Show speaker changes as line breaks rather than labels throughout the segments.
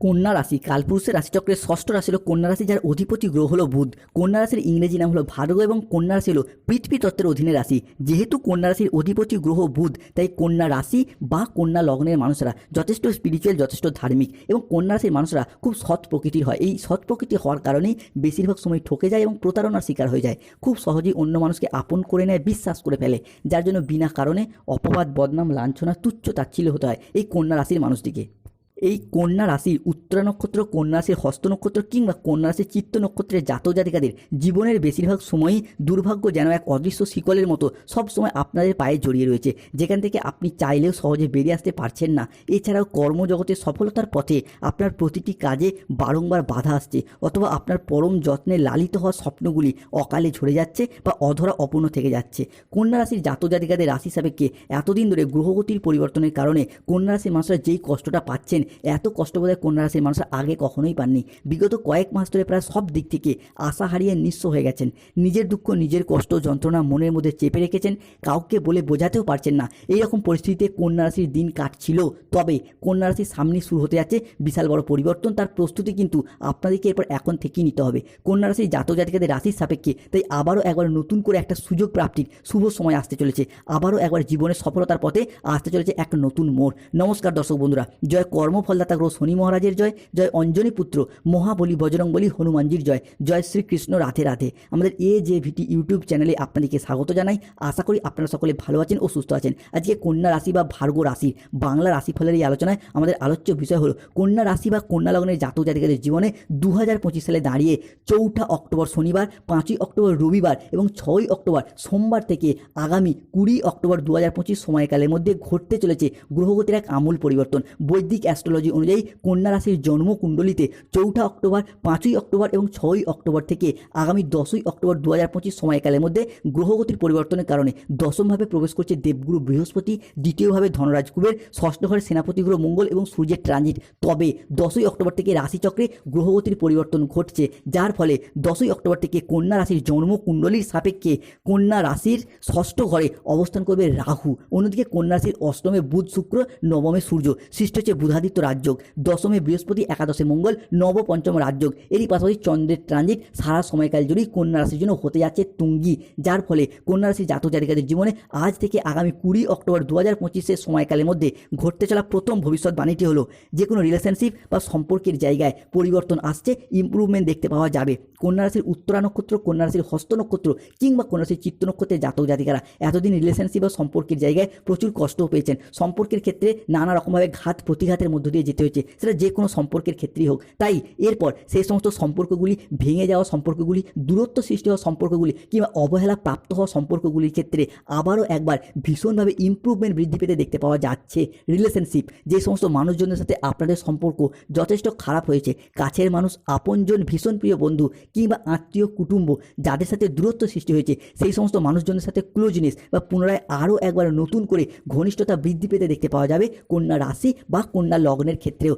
কন্যা রাশি কালপুরুষের রাশিচক্রের ষষ্ঠ রাশি হলো কন্যা রাশি, যার অধিপতি গ্রহ হলো বুধ। কন্যা রাশির ইংরেজি নাম হলো ভার্গ এবং কন্যা রাশি হলো পৃথিবী তত্ত্বের অধীনে রাশি। যেহেতু কন্যা রাশির অধিপতি গ্রহ বুধ, তাই কন্যা রাশি বা কন্যা লগ্নের মানুষরা যথেষ্ট স্পিরিচুয়াল যথেষ্ট ধার্মিক এবং কন্যা রাশির মানুষরা খুব সৎ প্রকৃতির হয়। এই সৎ প্রকৃতি হওয়ার কারণেই বেশিরভাগ সময় ঠকে যায় এবং প্রতারণার শিকার হয়ে যায়। খুব সহজেই অন্য মানুষকে আপন করে নেয়, বিশ্বাস করে ফেলে, যার জন্য বিনা কারণে অপবাদ, বদনাম লাঞ্ছনা তুচ্ছ তাচ্ছিল্য হতে হয় এই কন্যা রাশির মানুষটিকে। এই কন্যা রাশির উত্তরা নক্ষত্র, কন্যা রাশির হস্ত নক্ষত্র কিংবা কন্যা রাশির চিত্ত নক্ষত্রের জাতক জাতিকাদের জীবনের বেশিরভাগ সময়ই দুর্ভাগ্য যেন এক অদৃশ্য শিকলের মতো সব সময় আপনাদের পায়ে জড়িয়ে রয়েছে, যেখান থেকে আপনি চাইলেও সহজে বেরিয়ে আসতে পারছেন না। এছাড়াও কর্মজগতে সফলতার পথে আপনার প্রতিটি কাজে বারংবার বাধা আসছে অথবা আপনার পরম যত্নে লালিত হওয়া স্বপ্নগুলি অকালে ঝরে যাচ্ছে বা অধরা অপূর্ণ থেকে যাচ্ছে। কন্যা রাশির জাতক জাতিকাদের রাশি সাপেক্ষে এতদিন ধরে গ্রহগতির পরিবর্তনের কারণে কন্যা রাশির মানুষরা যেই কষ্টটা পাচ্ছেন এত কষ্ট বোধহয় কন্যা রাশির মানুষরা আগে কখনোই পাননি। বিগত কয়েক মাস ধরে প্রায় সব দিক থেকে আশা হারিয়ে নিঃস্ব হয়ে গেছেন। নিজের দুঃখ, নিজের কষ্ট, যন্ত্রণা মনের মধ্যে চেপে রেখেছেন। কাউকে বলে বোঝাতেও পারছেন না। এই এইরকম পরিস্থিতিতে কন্যা রাশির দিন কাটছিল। তবে কন্যা রাশির সামনে শুরু হতে যাচ্ছে বিশাল বড় পরিবর্তন। তার প্রস্তুতি কিন্তু আপনাদেরকে এরপর এখন থেকেই নিতে হবে। কন্যা রাশির জাতক জাতিকাদের রাশির সাপেক্ষে তাই আবারও একবার নতুন করে একটা সুযোগ প্রাপ্তির শুভ সময় আসতে চলেছে। আবারও একবার জীবনের সফলতার পথে আসতে চলেছে এক নতুন মোড়। নমস্কার দর্শক বন্ধুরা। জয় কর্মফলদাতা গ্রহ শনি মহারাজের জয় জয় অঞ্জনী পুত্র মহাবলী বজরংবলী হনুমানজির জয় জয় শ্রীকৃষ্ণ রাধে রাধে। আমাদের এ যে ভিটি ইউটিউব চ্যানেলে আপনাদেরকে স্বাগত জানাই। আশা করি আপনারা সকলে ভালো আছেন ও সুস্থ আছেন। আজকে কন্যা রাশি বা ভার্গ রাশির বাংলা রাশিফলের এই আলোচনায় আমাদের আলোচ্য বিষয় হলো, কন্যা রাশি বা কন্যা লগ্নের জাতক জাতিকাদের জীবনে দু হাজার পঁচিশ সালে দাঁড়িয়ে চৌঠা অক্টোবর শনিবার, পাঁচই অক্টোবর রবিবার এবং ছয়ই অক্টোবর সোমবার থেকে আগামী কুড়ি অক্টোবর দু হাজার পঁচিশ সময়কালের মধ্যে ঘটতে চলেছে গ্রহগতির এক আমূল পরিবর্তন। বৈদিক অ্যাস্ট্রোলজি অনুযায়ী কন্যা রাশির জন্মকুণ্ডলিতে চৌঠা অক্টোবর, পাঁচই অক্টোবর এবং ছয়ই অক্টোবর থেকে আগামী দশই অক্টোবর দু হাজার পঁচিশ সময়কালের মধ্যে গ্রহগতির পরিবর্তনের কারণে দশমভাবে প্রবেশ করছে দেবগুরু বৃহস্পতি, দ্বিতীয়ভাবে ধনরাজ কুবের ষষ্ঠ ঘরে সেনাপতি গ্রহ মঙ্গল এবং সূর্যের ট্রানজিট তবে দশই অক্টোবর থেকে রাশিচক্রে গ্রহগতির পরিবর্তন ঘটছে, যার ফলে দশই অক্টোবর থেকে কন্যা রাশির জন্মকুণ্ডলীর সাপেক্ষে কন্যা রাশির ষষ্ঠ ঘরে অবস্থান করবে রাহু। অন্যদিকে কন্যা রাশির অষ্টমে বুধ শুক্র, নবমে সূর্য। সৃষ্টি হচ্ছে বুধাদিত্য রাজযোগ। দশমে বৃহস্পতি একাদশে মঙ্গল নব পঞ্চম রাজযোগ। এরই পাশাপাশি চন্দ্রের ট্রানজিট সারা সময়কাল জুড়েই কন্যা রাশির জন্য হতে যাচ্ছে তুঙ্গি। যার ফলে কন্যা রাশির জাতক জাতিকাদের জীবনে আজ থেকে আগামী কুড়ি অক্টোবর দু হাজার পঁচিশের সময়কালের মধ্যে ঘটতে চলা প্রথম ভবিষ্যৎবাণীটি হলো যে কোনো রিলেশনশিপ বা সম্পর্কের জায়গায় পরিবর্তন আসছে ইম্প্রুভমেন্ট দেখতে পাওয়া যাবে। কন্যা রাশির উত্তরা নক্ষত্র, কন্যা রাশির হস্ত নক্ষত্র কিংবা কন্যা রাশির চিত্ত নক্ষত্রের জাতক জাতিকারা এতদিন রিলেশনশিপ বা সম্পর্কের জায়গায় প্রচুর কষ্টও পেয়েছেন। সম্পর্কের ক্ষেত্রে নানা রকমভাবে ঘাত, প্রতিঘাতের মধ্য দিয়ে যেতে হয়েছে, সেটা যে কোনো সম্পর্কের ক্ষেত্রেই হোক। তাই এরপর সেই সমস্ত সম্পর্কগুলি, ভেঙে যাওয়া সম্পর্কগুলি, দূরত্ব সৃষ্টি হওয়া সম্পর্কগুলি কিংবা অবহেলা প্রাপ্ত হওয়া সম্পর্কগুলির ক্ষেত্রে আবারও একবার ভীষণভাবে ইম্প্রুভমেন্ট বৃদ্ধি পেতে দেখতে পাওয়া যাচ্ছে। রিলেশনশিপ যে সমস্ত মানুষজনের সাথে আপনাদের সম্পর্ক যথেষ্ট খারাপ হয়েছে, কাছের মানুষ, আপনজন, ভীষণ প্রিয় বন্ধু কিংবা আত্মীয়, কুটুম্ব, যাদের সাথে দূরত্ব সৃষ্টি হয়েছে, সেই সমস্ত মানুষজনের সাথে ক্লোজনেস বা পুনরায় আরও একবার নতুন করে ঘনিষ্ঠতা বৃদ্ধি পেতে দেখতে পাওয়া যাবে। কন্যা রাশি বা কন্যা লগ্নের ক্ষেত্রেও।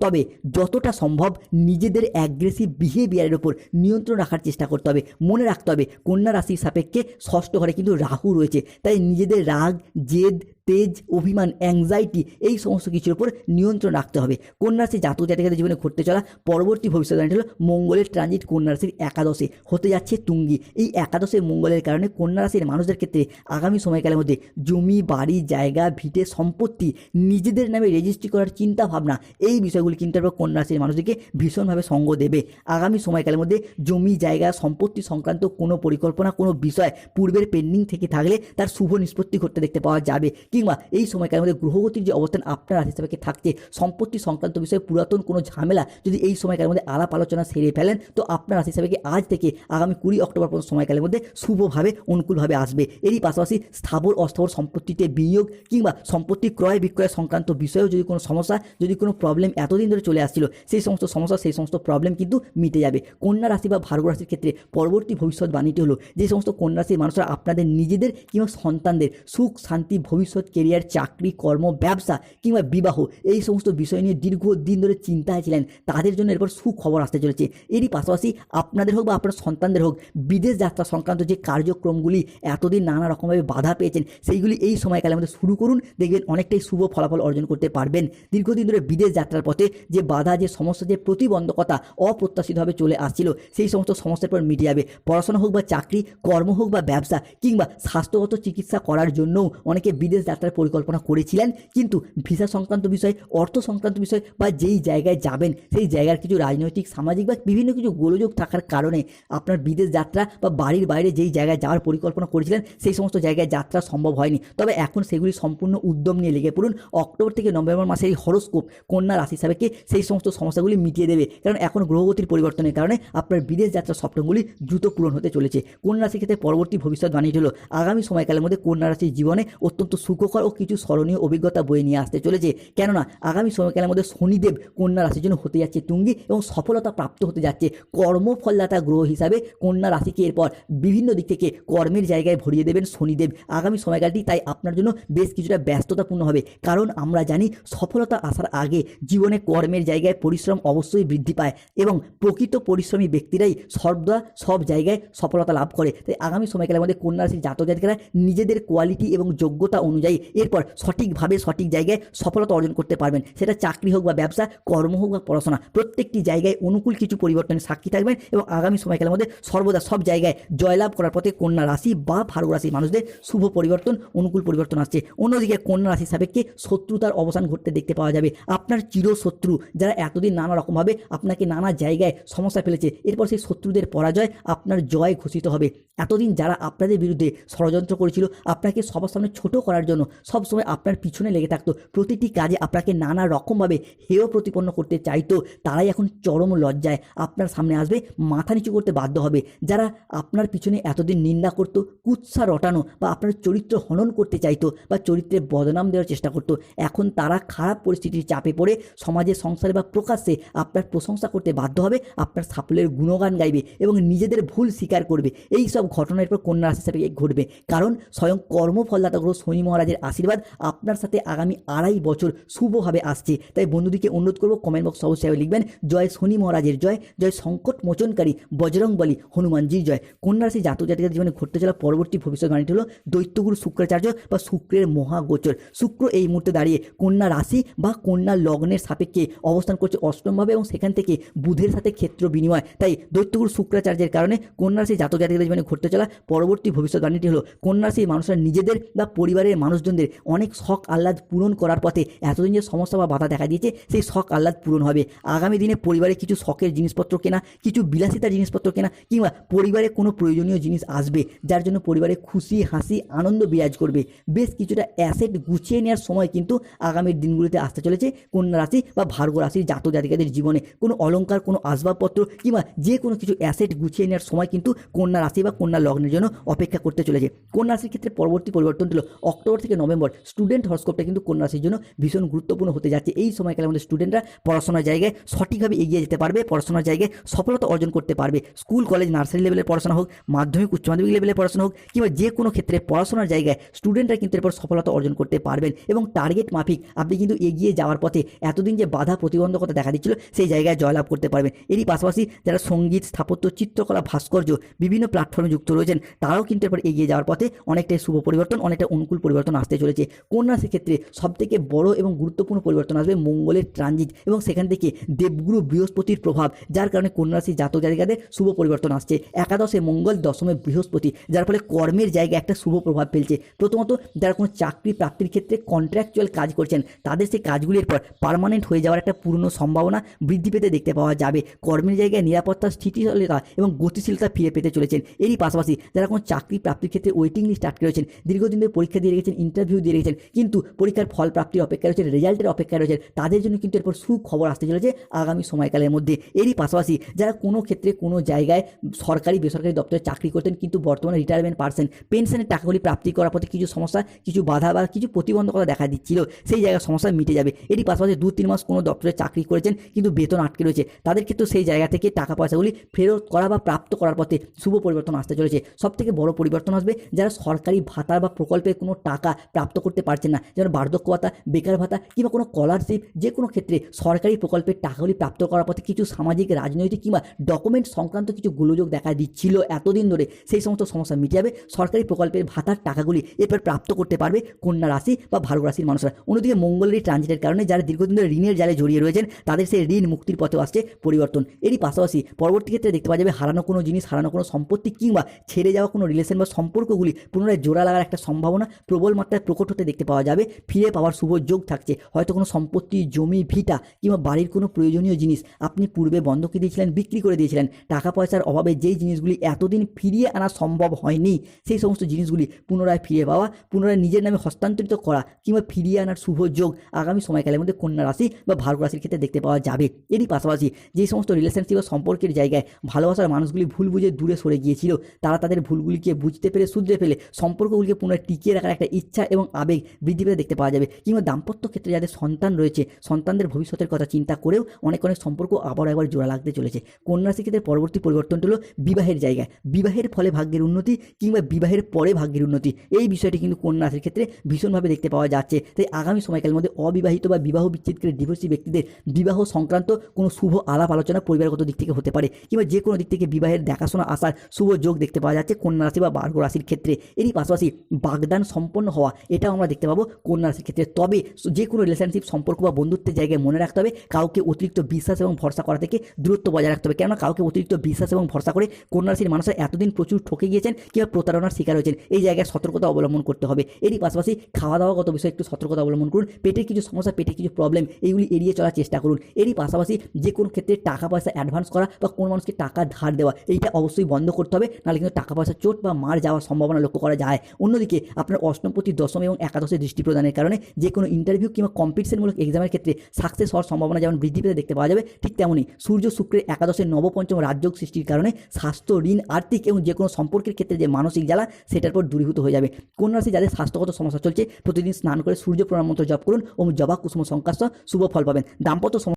তবে যতটা সম্ভব নিজেদের অ্যাগ্রেসিভ বিহেভিয়ারের ওপর নিয়ন্ত্রণ রাখার চেষ্টা করতে হবে। মনে রাখতে হবে, কন্যা রাশির সাপেক্ষে ষষ্ঠ ঘরে কিন্তু রাহু রয়েছে। তাই নিজেদের রাগ, জেদ তেজ, অভিমান অ্যাংজাইটি এই সমস্ত কিছুর উপর নিয়ন্ত্রণ রাখতে হবে। কন্যা রাশি জাতক জাতিকাদের জীবনে ঘটতে চলা পরবর্তী ভবিষ্যৎবাণী হল মঙ্গলের ট্রানজিট কন্যা রাশির একাদশে। হতে যাচ্ছে তুঙ্গি। এই একাদশের মঙ্গলের কারণে কন্যা রাশির মানুষদের ক্ষেত্রে আগামী সময়কালের মধ্যে জমি, বাড়ি, জায়গা, ভিটে, সম্পত্তি নিজেদের নামে রেজিস্ট্রি করার চিন্তা ভাবনা এই বিষয়গুলি কিন্তু এবার কন্যা রাশির মানুষদেরকে ভীষণভাবে সঙ্গ দেবে। আগামী সময়কালের মধ্যে জমি, জায়গা, সম্পত্তি সংক্রান্ত কোনো পরিকল্পনা, কোনো বিষয় পূর্বের পেন্ডিং থেকে থাকলে তার শুভ নিষ্পত্তি ঘটতে দেখতে পাওয়া যাবে। কিংবা এই সময়কালের মধ্যে গ্রহগতির যে অবস্থান, আপনার রাশি সাপেক্ষে থাকছে? সম্পত্তি সংক্রান্ত বিষয়ে পুরাতন কোনো ঝামেলা যদি এই সময়কালের মধ্যে আলাপ আলোচনা সেরে ফেলেন, তো আপনার রাশি সাপেক্ষে আজ থেকে আগামী কুড়ি অক্টোবর পর্যন্ত সময়কালের মধ্যে শুভভাবে, অনুকূলভাবে আসবে। এরই পাশাপাশি স্থাবর, অস্থাবর সম্পত্তিতে বিনিয়োগ কিংবা সম্পত্তি ক্রয় বিক্রয় সংক্রান্ত বিষয়েও যদি কোনো সমস্যা, যদি কোনো প্রবলেম এতদিন ধরে চলে আসছিল, সেই সমস্ত সমস্যা, সেই সমস্ত প্রবলেম কিন্তু মিটে যাবে। কন্যা রাশি বা ভার্গ রাশির ক্ষেত্রে পরবর্তী ভবিষ্যৎবাণীটি হলো, যে সমস্ত কন্যা রাশির মানুষরা আপনাদের নিজেদের কিংবা সন্তানদের সুখ, শান্তি, ভবিষ্যৎ কেরিয়ার চাকরি, কর্ম, ব্যবসা কিংবা বিবাহ এই সমস্ত বিষয় নিয়ে দীর্ঘ দিন ধরে চিন্তায় ছিলেন। তাদের জন্য এরপর সুখবর আসতে চলেছে। এরই পাশাপাশি আপনাদের হোক বা আপনার সন্তানদের হোক, বিদেশ যাত্রা সংক্রান্ত যে কার্যক্রমগুলি এতদিন নানা রকমভাবে বাধা পেয়েছেন, সেইগুলি এই সময়কালের মধ্যে শুরু করুন, দেখবেন অনেকটাই শুভ ফলাফল অর্জন করতে পারবেন। দীর্ঘদিন ধরে বিদেশ যাত্রার পথে যে বাধা, যে সমস্যা, যে প্রতিবন্ধকতা অপ্রত্যাশিতভাবে চলে আসছিল, সেই সমস্ত সমস্যার পর মিটে যাবে। পড়াশোনা হোক বা চাকরি, কর্ম হোক বা ব্যবসা কিংবা স্বাস্থ্যগত চিকিৎসা করার জন্যও অনেকে বিদেশ যাত্রার পরিকল্পনা করেছিলেন, কিন্তু ভিসা সংক্রান্ত বিষয়, অর্থ সংক্রান্ত বিষয় বা যেই জায়গায় যাবেন, সেই জায়গার কিছু রাজনৈতিক, সামাজিক বা বিভিন্ন কিছু গোলযোগ থাকার কারণে আপনার বিদেশ যাত্রা বা বাড়ির বাইরে যেই জায়গায় যাওয়ার পরিকল্পনা করেছিলেন, সেই সমস্ত জায়গায় যাত্রা সম্ভব হয়নি। তবে এখন সেগুলি সম্পূর্ণ উদ্যম নিয়ে লেগে পড়ুন। অক্টোবর থেকে নভেম্বর মাসের এই হরস্কোপ কন্যা রাশি হিসাবেকে সেই সমস্ত সমস্যাগুলি মিটিয়ে দেবে। কারণ এখন গ্রহগতির পরিবর্তনের কারণে আপনার বিদেশ যাত্রার স্বপ্নগুলি দ্রুত পূরণ হতে চলেছে। কন্যা রাশির ক্ষেত্রে পরবর্তী ভবিষ্যৎ বাণী হলো, আগামী সময়কালের মধ্যে কন্যা রাশির জীবনে অত্যন্ত সুখকর ও কিছু স্মরণীয় অভিজ্ঞতা বয়ে নিয়ে আসতে চলেছে। কেননা, আগামী সময়কালের মধ্যে শনিদেব কন্যা রাশির জন্য হতে যাচ্ছে তুঙ্গি এবং সফলতা প্রাপ্ত হতে যাচ্ছে কর্মফলদাতা গ্রহ হিসাবে কন্যা রাশিকে এরপর বিভিন্ন দিক থেকে কর্মের জায়গায় ভরিয়ে দেবেন শনিদেব। আগামী সময়কালটি তাই আপনার জন্য বেশ কিছুটা ব্যস্ততাপূর্ণ হবে। কারণ আমরা জানি, সফলতা আসার আগে জীবনে কর্মের জায়গায় পরিশ্রম অবশ্যই বৃদ্ধি পায় এবং প্রকৃত পরিশ্রমী ব্যক্তিরাই সর্বদা সব জায়গায় সফলতা লাভ করে। তাই আগামী সময়কালের মধ্যে কন্যা রাশির জাতক জাতিকারা নিজেদের কোয়ালিটি এবং যোগ্যতা অনুযায়ী এরপর সঠিকভাবে সঠিক জায়গায় সফলতা অর্জন করতে পারবেন। সেটা চাকরি হোক বা ব্যবসা, কর্ম হোক বা পড়াশোনা, প্রত্যেকটি জায়গায় অনুকূল কিছু পরিবর্তনের সাক্ষী থাকবেন এবং আগামী সময়কালের মধ্যে সর্বদা সব জায়গায় জয়লাভ করার পথে কন্যা রাশি বা ভারু রাশির মানুষদের শুভ পরিবর্তন, অনুকূল পরিবর্তন আসছে। অন্যদিকে কন্যা রাশি সাপেক্ষে শত্রুতার অবসান ঘটতে দেখতে পাওয়া যাবে। আপনার চিরশত্রু, যারা এতদিন নানা রকমভাবে আপনাকে নানা জায়গায় সমস্যা ফেলেছে, এরপর সেই শত্রুদের পরাজয় আপনার জয় ঘোষিত হবে। এতদিন যারা আপনাদের বিরুদ্ধে ষড়যন্ত্র করেছিল, আপনাকে সবার সামনে ছোট করার জন্য সবসময় আপনার পিছনে লেগে থাকতো। প্রতিটি কাজে আপনাকে নানা রকমভাবে হেয় প্রতিপন্ন করতে চাইতো। তারাই এখন চরম লজ্জায় আপনার সামনে আসবে, মাথা নিচু করতে বাধ্য হবে। যারা আপনার পিছনে এতদিন নিন্দা করতো, কুৎসা রটানো বা আপনার চরিত্র হনন করতে চাইতো বা চরিত্রে বদনাম দেওয়ার চেষ্টা করতো, এখন তারা খারাপ পরিস্থিতির চাপে পড়ে সমাজে, সংসারে বা প্রকাশ্যে আপনার প্রশংসা করতে বাধ্য হবে, আপনার সাফল্যের গুণগান গাইবে এবং নিজেদের ভুল স্বীকার করবে। এই সব ঘটনার পর কন্যা রাশি হিসাবে ঘটবে। কারণ স্বয়ং কর্মফলদাতা গ্রহ শনি মহারাজের আশীর্বাদ। আপনার সাথে আগামী আড়াই বছর শুভভাবে আসছে। তাই বন্ধুদিকে অনুরোধ করব কমেন্ট বক্স অবশ্যই লিখবেন। জয় শনি মহারাজের জয় জয় সংকট মোচনকারী বজরং বলি হনুমানজির জয়। কন্যা রাশি জাতক জাতিকার জীবনে ঘটতে চলা পরবর্তী ভবিষ্যৎবাণীটি হলো দৈত্যগুরু শুক্রাচার্য বা শুক্রের মহাগোচর। শুক্র এই মুহূর্তে দাঁড়িয়ে কন্যা রাশি বা কন্যা লগ্নের সাপেক্ষে অবস্থান করছে অষ্টমভাবে এবং সেখান থেকে বুধের সাথে ক্ষেত্র বিনিময়। তাই দৈত্যগুরু শুক্রাচার্যের কারণে কন্যা রাশি জাতক জীবনে ঘটতে চলা পরবর্তী ভবিষ্যৎবাণীটি হলো, কন্যা রাশির মানুষরা নিজেদের বা পরিবারের মানুষজনদের অনেক শখ আহ্লাদ পূরণ করার পথে এতদিন যে সমস্যা বা বাধা দেখা দিয়েছে, সেই শখ আহ্লাদ পূরণ হবে। আগামী দিনে পরিবারে কিছু শখের জিনিসপত্র কেনা, কিছু বিলাসিতার জিনিসপত্র কেনা, কিংবা পরিবারে কোনো প্রয়োজনীয় জিনিস আসবে, যার জন্য পরিবারে খুশি, হাসি, আনন্দ বিরাজ করবে। বেশ কিছুটা অ্যাসেট গুছিয়ে নেওয়ার সময় কিন্তু আগামীর দিনগুলিতে আসতে চলেছে। কন্যা রাশি বা ভার্গ রাশির জাত জাতিকাদের জীবনে কোনো অলংকার, কোনো আসবাবপত্র, কিংবা যে কোনো কিছু অ্যাসেট গুছিয়ে নেওয়ার সময় কিন্তু কন্যা রাশি বা কন্যা লগ্নের জন্য অপেক্ষা করতে চলেছে। কন্যা রাশির ক্ষেত্রে পরবর্তী পরিবর্তন হলো অক্টোবর থেকে নভেম্বর। স্টুডেন্ট হরস্কোপটা কিন্তু কন্যা রাশির জন্য ভীষণ গুরুত্বপূর্ণ হতে যাচ্ছে। এই সময়কালের মধ্যে স্টুডেন্টরা পড়াশোনার জায়গায় সঠিকভাবে এগিয়ে যেতে পারবে, পড়াশোনার জায়গায় সফলতা অর্জন করতে পারবে। স্কুল, কলেজ, নার্সারি লেভেলের পড়াশোনা হোক, মাধ্যমিক, উচ্চ মাধ্যমিক লেভেলের পড়াশোনা হোক, কিংবা যে কোনো ক্ষেত্রে পড়াশোনার জায়গায় স্টুডেন্টরা কিন্তু এরপর সফলতা অর্জন করতে পারবেন। এবং টার্গেট মাফিক আপনি কিন্তু এগিয়ে যাওয়ার পথে এতদিন যে বাধা প্রতিবন্ধকতা দেখা দিচ্ছিল, সেই জায়গায় জয়লাভ করতে পারবেন। এরই পাশাপাশি যারা সংগীত, স্থাপত্য, চিত্রকলা, ভাস্কর্য, বিভিন্ন প্ল্যাটফর্মে যুক্ত রয়েছেন, তারাও কিন্তু এরপর এগিয়ে যাওয়ার পথে অনেকটাই শুভ পরিবর্তন অনেকটা অনুকূল পরিবর্তন আসতে চলেছে। কন্যা রাশির ক্ষেত্রে সবথেকে বড় এবং গুরুত্বপূর্ণ পরিবর্তন আসবে মঙ্গলের ট্রানজিট এবং সেখান থেকে দেবগুরু বৃহস্পতির প্রভাব, যার কারণে কন্যা রাশির জাতক জাতিকাদের শুভ পরিবর্তন আসছে। একাদশে মঙ্গল, দশমে বৃহস্পতি, যার ফলে কর্মের জায়গায় একটা শুভ প্রভাব ফেলছে। প্রথমত, যারা কোনো চাকরি প্রাপ্তির ক্ষেত্রে কন্ট্রাকচুয়াল কাজ করছেন, তাদের সেই কাজগুলির পর পার্মানেন্ট হয়ে যাওয়ার একটা পূর্ণ সম্ভাবনা বৃদ্ধি পেতে দেখতে পাওয়া যাবে। কর্মের জায়গায় নিরাপত্তা স্থিতিশীলতা এবং গতিশীলতা ফিরে পেতে চলেছেন। এরই পাশাপাশি, যারা কোনো চাকরি প্রাপ্তির ক্ষেত্রে ওয়েটিং লিস্ট আটকে রয়েছেন দীর্ঘদিন ধরে পরীক্ষা দিয়ে রেখেছেন ইন্টারভিউ দিয়ে রেখেছেন। কিন্তু পরীক্ষার ফল প্রাপ্তির অপেক্ষা রয়েছে রেজাল্টের অপেক্ষা রয়েছে তাদের জন্য কিন্তু এরপর সুখবর আসতে চলেছে আগামী সময়কালের মধ্যে। এরই পাশাপাশি যারা কোনো ক্ষেত্রে কোনো জায়গায় সরকারি, বেসরকারি দপ্তরে চাকরি করতেন, কিন্তু বর্তমানে রিটায়ারমেন্ট পার্সেন পেনশনের টাকাগুলি প্রাপ্তি করার পথে কিছু সমস্যা, কিছু বাধা বা কিছু প্রতিবন্ধকতা দেখা দিচ্ছিল, সেই জায়গায় সমস্যা মিটে যাবে। এরই পাশাপাশি দু তিন মাস কোনো দপ্তরে চাকরি করেছেন, কিন্তু বেতন আটকে রয়েছে। তাদের ক্ষেত্রে সেই জায়গা থেকে টাকা পয়সাগুলি ফেরত করা বা প্রাপ্ত করার পথে শুভ পরিবর্তন আসতে চলেছে। সব থেকে বড় পরিবর্তন আসবে, যারা সরকারি ভাতা বা প্রকল্পের কোনো টাকা প্রাপ্ত করতে পারছেন না। যেমন বার্ধক্য ভাতা বেকার ভাতা কিংবা কোনো স্কলারশিপ যে কোনো ক্ষেত্রে সরকারি প্রকল্পের টাকাগুলি প্রাপ্ত করার পথে কিছু সামাজিক, রাজনৈতিক কিংবা ডকুমেন্ট সংক্রান্ত কিছু গোলযোগ দেখা দিচ্ছিল এতদিন ধরে। সেই সমস্ত সমস্যা মিটে যাবে সরকারি প্রকল্পের ভাতার টাকাগুলি এরপর প্রাপ্ত করতে পারবে কন্যা রাশি বা ভার্গ রাশির মানুষরা। অন্যদিকে মঙ্গলের ট্রানজিটের কারণে যারা দীর্ঘদিন ধরে ঋণের জালে জড়িয়ে রয়েছেন, তাদের সেই ঋণ মুক্তির পথেও আসছে পরিবর্তন। এরই পাশাপাশি পরবর্তী ক্ষেত্রে দেখতে পাওয়া যাবে হারানো কোনো জিনিস, হারানো কোনো সম্পত্তি কিংবা ছেড়ে যাওয়া কোনো রিলেশন বা সম্পর্কগুলি পুনরায় জোড়া লাগার একটা সম্ভাবনা প্রবল মাত্রায় প্রকট হতে দেখতে পাওয়া যাবে। ফিরে পাওয়ার শুভ যোগ থাকছে। হয়তো কোনো সম্পত্তি, জমি, ভিটা কিংবা বাড়ির কোনো প্রয়োজনীয় জিনিস আপনি পূর্বে বন্ধকি দিয়েছিলেন, বিক্রি করে দিয়েছিলেন। টাকা পয়সার অভাবে যেই জিনিসগুলি এতদিন ফিরিয়ে আনা সম্ভব হয়নি, সেই সমস্ত জিনিসগুলি পুনরায় ফিরে পাওয়া, পুনরায় নিজের নামে হস্তান্তরিত করা কিংবা ফিরিয়ে আনার শুভ যোগ আগামী সময়কালের মধ্যে কন্যা রাশি বা ভার্গ রাশির ক্ষেত্রে দেখতে পাওয়া যাবে। এরই পাশাপাশি যে সমস্ত রিলেশনশিপ বা সম্পর্কের জায়গায় ভালোবাসার মানুষগুলি ভুল বুঝে দূরে সরে গিয়েছিল, তারা তাদের ভুলগুলিকে বুঝতে পেরে, শুধরে ফেলে সম্পর্কগুলিকে পুনরায় টিকিয়ে রাখার একটা এবং আবেগ বৃদ্ধি পেতে দেখতে পাওয়া যাবে। কিংবা দাম্পত্য ক্ষেত্রে যাদের সন্তান রয়েছে, সন্তানদের ভবিষ্যতের কথা চিন্তা করেও অনেক অনেক সম্পর্ক আবার একবার জোড়া লাগতে চলেছে। কন্যা রাশি ক্ষেত্রে পরবর্তী পরিবর্তনটা হলো বিবাহের জায়গায় বিবাহের ফলে ভাগ্যের উন্নতি কিংবা বিবাহের পরে ভাগ্যের উন্নতি। এই বিষয়টি কিন্তু কন্যা রাশির ক্ষেত্রে ভীষণভাবে দেখতে পাওয়া যাচ্ছে। তাই আগামী সময়কালের মধ্যে অবিবাহিত বা বিবাহ বিচ্ছেদ করে ডিভোর্সি ব্যক্তিদের বিবাহ সংক্রান্ত কোনো শুভ আলাপ আলোচনা পরিবারগত দিক থেকে হতে পারে। কিংবা যে কোনো দিক থেকে বিবাহের দেখাশোনা, আসার শুভ যোগ দেখতে পাওয়া যাচ্ছে কন্যা রাশি বা বার্গ রাশির ক্ষেত্রে। এরই পাশাপাশি বাগদান সম্পন্ন হওয়া। এটাও আমরা দেখতে পাবো কন্যা রাশির ক্ষেত্রে। তবে যে কোনো রিলেশনশিপ সম্পর্ক বা বন্ধুত্বের জায়গায় মনে রাখতে হবে, কাউকে অতিরিক্ত বিশ্বাস এবং ভরসা করা থেকে দূরত্ব বজায় রাখতে হবে। কেননা কাউকে অতিরিক্ত বিশ্বাস এবং ভরসা করে কন্যা রাশির মানুষরা এতদিন প্রচুর ঠকে গিয়েছেন, কিংবা প্রতারণার শিকার হয়েছেন। এই জায়গায় সতর্কতা অবলম্বন করতে হবে। এরই পাশাপাশি খাওয়া দাওয়াগত বিষয়ে একটু সতর্কতা অবলম্বন করুন। পেটের কিছু সমস্যা, পেটে কিছু প্রবলেম এইগুলি এড়িয়ে চলার চেষ্টা করুন। এরই পাশাপাশি যে কোনো ক্ষেত্রে টাকা পয়সা অ্যাডভান্স করা বা কোনো মানুষকে টাকা ধার দেওয়া, এইটা অবশ্যই বন্ধ করতে হবে। নাহলে কিন্তু টাকা পয়সা চোট বা মার যাওয়ার সম্ভাবনা লক্ষ্য করা যায়। অন্যদিকে আপনার অষ্টমপতি দশম এবং একাদশে দৃষ্টি প্রদানের কারণে যে কোনো ইন্টারভিউ কিংবা কম্পিটিশনমূলক এক্সামের ক্ষেত্রে সাকসেস হওয়ার সম্ভাবনা যেমন বৃদ্ধি পেতে দেখতে পাওয়া যাবে, ঠিক তেমনই সূর্য শুক্রের একাদশের নবপঞ্চম রাজযোগ সৃষ্টির কারণে স্বাস্থ্য, ঋণ, আর্থিক এবং যে কোনো সম্পর্কের ক্ষেত্রে যে মানসিক জ্বালা, সেটার পর দূরীভূত হয়ে যাবে। কোন রাশি যাদের স্বাস্থ্যগত সমস্যা চলছে, প্রতিদিন স্নান করে সূর্য প্রণাম মন্ত্র জপ করুন ও জবা কুসুম সংকাশ শুভ ফল পাবেন। দাম্পত্য